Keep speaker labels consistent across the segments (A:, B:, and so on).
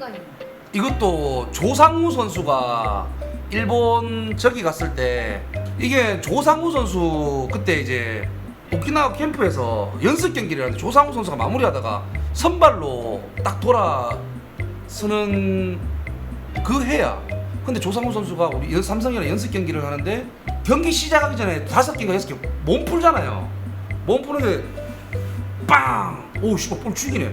A: 거임.
B: 이것도 조상우 선수가 일본 저기 갔을 때 이게 조상우 선수 그때 이제 오키나와 캠프에서 연습 경기를 하는데 조상우 선수가 마무리하다가 선발로 딱 돌아서는 그 해야. 근데 조상우 선수가 우리 연- 삼성이랑 연습 경기를 하는데 경기 시작하기 전에 다섯 개인가 여섯 개 몸 풀잖아요. 몸 푸는데 빵! 오 씨발 볼 죽이네.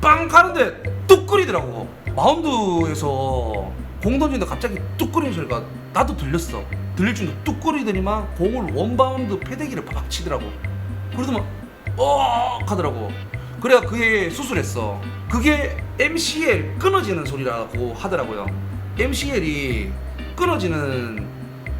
B: 빵 가는데 뚝 끓이더라고. 마운드에서 공 던지는데 갑자기 뚝 끓이는 소리가 나도 들렸어. 들릴 정도 뚝 끓이더니만 공을 원바운드 패대기를 팍 치더라고. 그러더만 어 하더라고. 그래야 그게 수술했어. 그게 MCL 끊어지는 소리라고 하더라고요. MCL이 끊어지는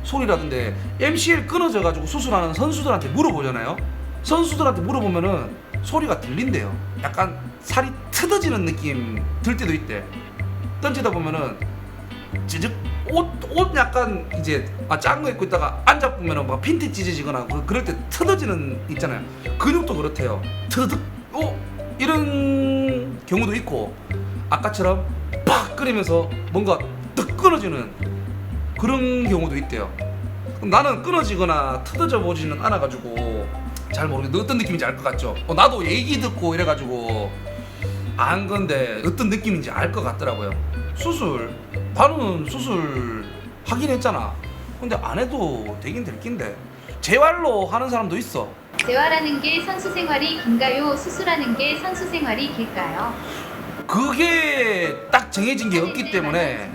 B: 소리라던데 MCL 끊어져 가지고 수술하는 선수들한테 물어보잖아요. 선수들한테 물어보면은 소리가 들린대요. 약간 살이 트어지는 느낌 들 때도 있대. 던지다 보면은 찌직 옷, 옷 약간 이제 아, 작은 거 입고 있다가 앉아 보면은 막 핀티 찢어지거나 그- 그럴 때 트어지는 있잖아요. 근육도 그렇대요. 트득 어? 이런 경우도 있고 아까처럼 팍 끓이면서 뭔가 득 끊어지는 그런 경우도 있대요. 나는 끊어지거나 트어져 보지는 않아가지고 잘 모르겠는데 어떤 느낌인지 알 것 같죠 어, 나도 얘기 듣고 이래가지고 안 건데 어떤 느낌인지 알 것 같더라고요 수술 나는 수술 하긴 했잖아 근데 안 해도 되긴 될 낀데 재활로 하는 사람도 있어
A: 재활하는 게 선수 생활이 긴가요? 수술하는 게 선수 생활이 길까요?
B: 그게 딱 정해진 게 없기 때문에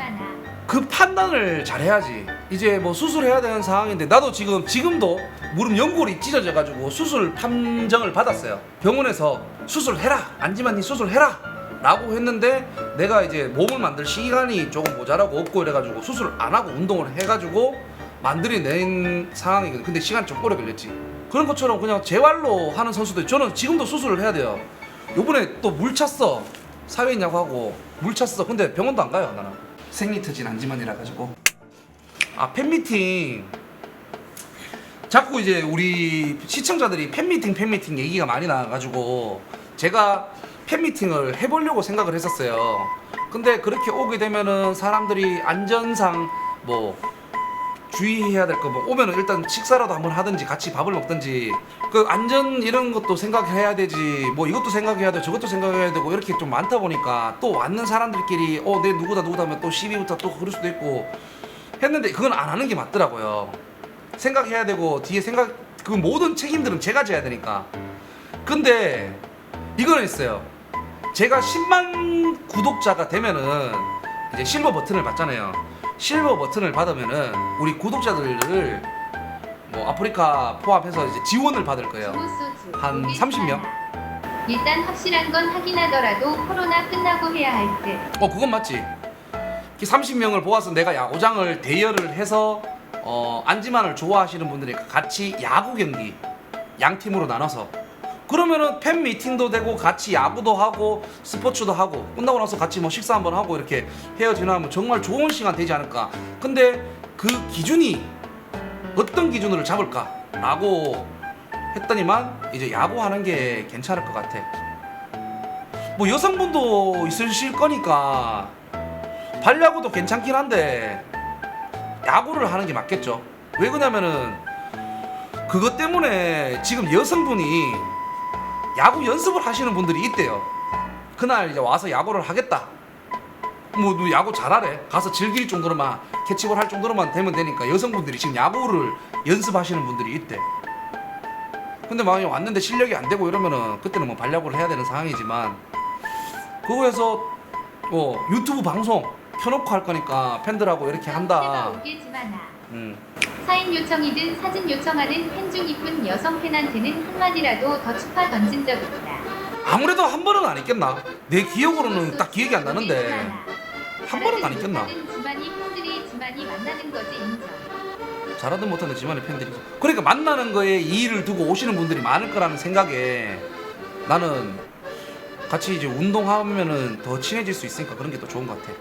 B: 그 판단을 잘 해야지. 이제 뭐 수술해야 되는 상황인데 나도 지금 지금도 무릎 연골이 찢어져 가지고 수술 판정을 받았어요. 병원에서 수술해라. 안지만 니 수술해라. 라고 했는데 내가 이제 몸을 만들 시간이 조금 모자라고 없고 이래 가지고 수술 안 하고 운동을 해 가지고 만들어낸 상황이거든. 근데 시간이 좀 오래 걸렸지. 그런 것처럼 그냥 재활로 하는 선수들 저는 지금도 수술을 해야 돼요. 요번에 또 물 찼어. 사회인야구 하고 물 찼어. 근데 병원도 안 가요, 나는. 생리 터진 안지만이라 가지고. 아, 팬미팅. 자꾸 이제 우리 시청자들이 팬미팅 팬미팅 얘기가 많이 나와 가지고 제가 팬미팅을 해 보려고 생각을 했었어요. 근데 그렇게 오게 되면은 사람들이 안전상 뭐 주의해야 될 거 뭐 오면은 일단 식사라도 한번 하든지 같이 밥을 먹든지 그 안전 이런 것도 생각해야 되지 뭐 이것도 생각해야 돼 저것도 생각해야 되고 이렇게 좀 많다 보니까 또 왔는 사람들끼리 어 내 누구다 누구다 하면 또 시비부터 또 그럴 수도 있고 했는데 그건 안 하는 게 맞더라고요 생각해야 되고 뒤에 생각 그 모든 책임들은 제가 져야 되니까 근데 이거는 있어요 제가 10만 구독자가 되면은 이제 실버 버튼을 받잖아요. 실버 버튼을 받으면은 우리 구독자들을 뭐 아프리카 포함해서 이제 지원을 받을 거예요. 한 30명?
A: 일단 확실한 건 확인하더라도 코로나 끝나고 해야 할 듯.
B: 어 그건 맞지. 30명을 모아서 내가 야구장을 대여를 해서 어 안지만을 좋아하시는 분들이 같이 야구 경기 양 팀으로 나눠서 그러면은 팬 미팅도 되고 같이 야구도 하고 스포츠도 하고 끝나고 나서 같이 뭐 식사 한번 하고 이렇게 헤어지나면 정말 좋은 시간 되지 않을까. 근데 그 기준이 어떤 기준으로 잡을까라고 했더니만 이제 야구하는 게 괜찮을 것 같아. 뭐 여성분도 있으실 거니까 발야구도 괜찮긴 한데 야구를 하는 게 맞겠죠. 왜 그러냐면은 그것 때문에 지금 여성분이 야구 연습을 하시는 분들이 있대요. 그날 이제 와서 야구를 하겠다. 뭐너 야구 잘하래. 가서 즐길 정도로만 캐치볼 할 정도로만 되면 되니까 여성분들이 지금 야구를 연습하시는 분들이 있대. 근데 만약에 왔는데 실력이 안 되고 이러면은 그때는 뭐 발야구를 해야 되는 상황이지만 그거에서 뭐 유튜브 방송 켜놓고 할 거니까 팬들하고 이렇게 한다. 음.
A: 사인 요청이든 사진 요청하는 팬 중 이쁜 여성 팬한테는 한마디라도 더 추파 던진 적 있다.
B: 아무래도 한 번은 안 있겠나? 내 기억으로는 딱 기억이 안 나는데 한 번은 안 있겠나?
A: 지만이 팬들이 지만이 만나는 거지 인정.
B: 잘하든 못하든 지만의 팬들이 그러니까 만나는 거에 이의를 두고 오시는 분들이 많을 거라는 생각에 나는 같이 이제 운동하면은 더 친해질 수 있으니까 그런 게더 좋은 것 같아.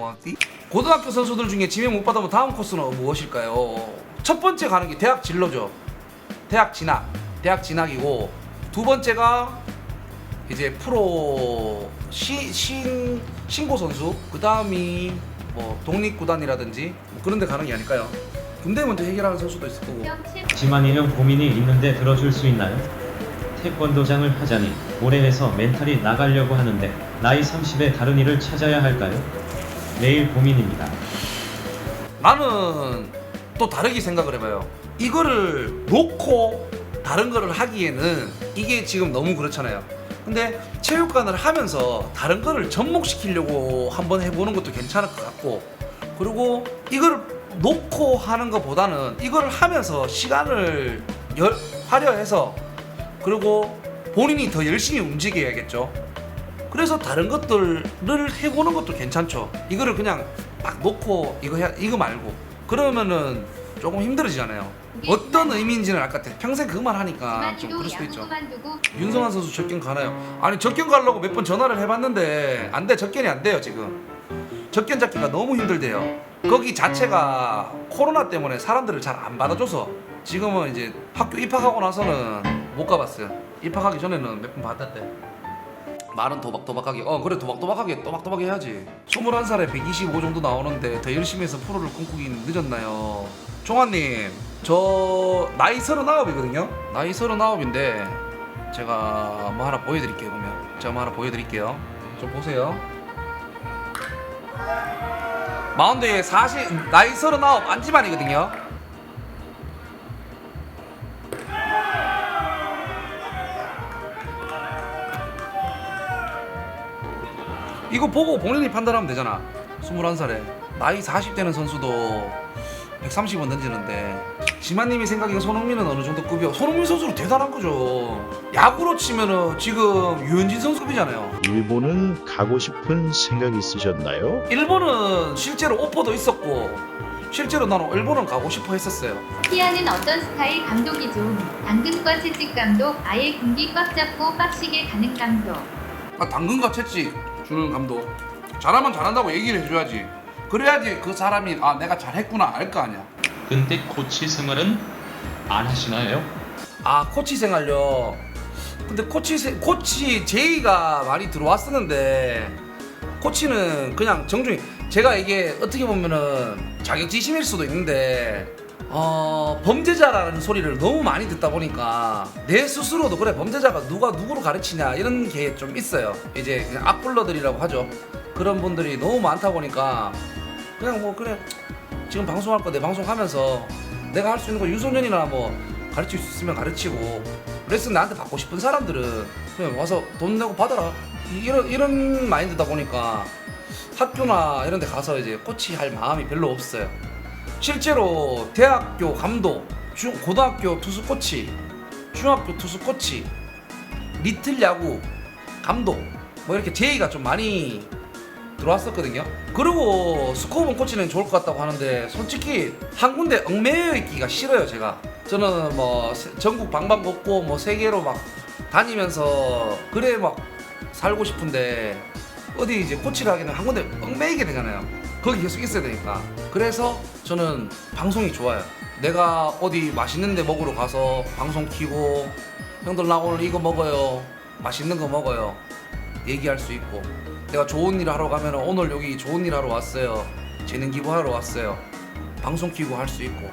B: 거디? 고등학교 선수들 중에 지명 못 받으면 다음 코스는 무엇일까요? 첫 번째 가는 게 대학 진로죠. 대학 진학. 대학 진학이고 두 번째가 이제 프로 시, 신 신고 선수 그 다음이 뭐 독립 구단이라든지 뭐 그런 데 가는 게 아닐까요? 군대 먼저 해결하는 선수도 있을 거고
C: 지만이형 고민이 있는데 들어줄 수 있나요? 태권도장을 하자니 올해 해서 멘탈이 나가려고 하는데 나이 30에 다른 일을 찾아야 할까요? 내일 고민입니다.
B: 나는 또 다르게 생각을 해봐요. 이거를 놓고 다른 거를 하기에는 이게 지금 너무 그렇잖아요. 근데 체육관을 하면서 다른 거를 접목시키려고 한번 해보는 것도 괜찮을 것 같고 그리고 이걸 놓고 하는 것보다는 이걸 하면서 시간을 열, 화려해서 그리고 본인이 더 열심히 움직여야겠죠. 그래서 다른 것들을 해보는 것도 괜찮죠. 이거를 그냥 막 놓고 이거 해, 이거 말고 그러면은 조금 힘들어지잖아요. 어떤 의미인지는 알것 같아. 평생 그만 하니까 좀 그럴 수도 있죠. 윤성환 선수 적견 가나요? 아니 적견 가려고 몇 번 전화를 해봤는데 안 돼. 적견이 안 돼요 지금. 적견 잡기가 너무 힘들대요. 거기 자체가 코로나 때문에 사람들을 잘 안 받아줘서 지금은 이제 학교 입학하고 나서는 못 가봤어요. 입학하기 전에는 몇번 받았대. 말은 도박도박하게 어 그래 도박도박하게 또박또박 해야지. 21살에 125 정도 나오는데 더 열심히 해서 프로를 꿈꾸기는 늦었나요? 종환님 저 나이 39이거든요? 나이 39인데 제가 뭐 하나 보여드릴게요 그러면. 제가 뭐 하나 보여드릴게요. 좀 보세요. 마운드에 40 나이 39 안지만이거든요 이거 보고 본인이 판단하면 되잖아. 21살에 나이 40되는 선수도 130원 던지는데 지만님이 생각에 손흥민은 어느 정도 급이요? 손흥민 선수는 대단한 거죠. 야구로 치면은 지금 유현진 선수급이잖아요.
D: 일본은 가고 싶은 생각 있으셨나요?
B: 일본은 실제로 오퍼도 있었고 실제로 나는 일본은 가고 싶어 했었어요.
A: 피아는 어떤 스타일 감독이 좀 당근과 채찍 감독 아예 공기 꽉 잡고 빡시게 가는 감독
B: 아, 당근과 채찍 주는 감독 잘하면 잘한다고 얘기를 해줘야지. 그래야지 그 사람이 아 내가 잘했구나 알 거 아니야.
E: 근데 코치 생활은 안 하시나요?
B: 아 코치 생활요. 근데 코치 세, 코치 제의가 많이 들어왔었는데 코치는 그냥 정중히 제가 이게 어떻게 보면은 자격지심일 수도 있는데 어 범죄자라는 소리를 너무 많이 듣다 보니까 내 스스로도 그래 범죄자가 누가 누구를 가르치냐 이런 게 좀 있어요. 이제 그냥 악플러들이라고 하죠. 그런 분들이 너무 많다 보니까 그냥 뭐 그래 지금 방송할 거 내 방송하면서 내가 할 수 있는 거 유소년이나 뭐 가르칠 수 있으면 가르치고 레슨 나한테 받고 싶은 사람들은 그냥 와서 돈 내고 받아라 이- 이런 이런 마인드다 보니까 학교나 이런 데 가서 이제 코치 할 마음이 별로 없어요 실제로 대학교 감독 중 고등학교 투수 코치 중학교 투수 코치 리틀 야구 감독 뭐 이렇게 제의가 좀 많이 들어왔었거든요. 그리고 스코어본 코치는 좋을 것 같다고 하는데 솔직히 한 군데 얽매여 있기가 싫어요 제가. 저는 뭐 세- 전국 방방곡곡 뭐 세계로 막 다니면서 그래 막 살고 싶은데 어디 이제 코치를 하기는 한 군데 얽매이게 되잖아요. 거기 계속 있어야 되니까. 그래서 저는 방송이 좋아요. 내가 어디 맛있는 데 먹으러 가서 방송 키고 형들 나 오늘 이거 먹어요. 맛있는 거 먹어요. 얘기할 수 있고 내가 좋은 일 하러 가면 오늘 여기 좋은 일 하러 왔어요 재능 기부하러 왔어요 방송 키고 할 수 있고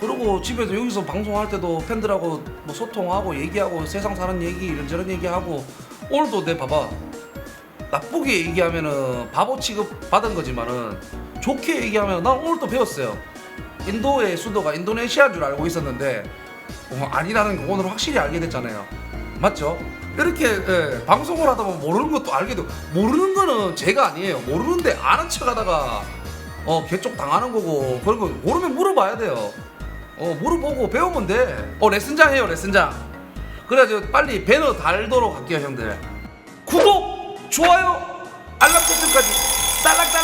B: 그리고 집에서 여기서 방송할 때도 팬들하고 뭐 소통하고 얘기하고 세상 사는 얘기 이런저런 얘기하고 오늘도 내 봐봐 나쁘게 얘기하면은 바보 취급 받은 거지만은 좋게 얘기하면 난 오늘 또 배웠어요. 인도의 수도가 인도네시아인 줄 알고 있었는데 어, 아니라는 거 오늘 확실히 알게 됐잖아요. 맞죠? 이렇게 예, 방송을 하다 보면 모르는 것도 알게 되고 모르는 거는 제가 아니에요. 모르는데 아는 척 하다가 어 개쪽 당하는 거고 그런 거 모르면 물어봐야 돼요. 어 물어보고 배우면 돼 어 레슨장 해요 레슨장. 그래가지고 빨리 배너 달도록 할게요 형들. 구독 좋아요, 알람 설정까지 딸랑딸랑.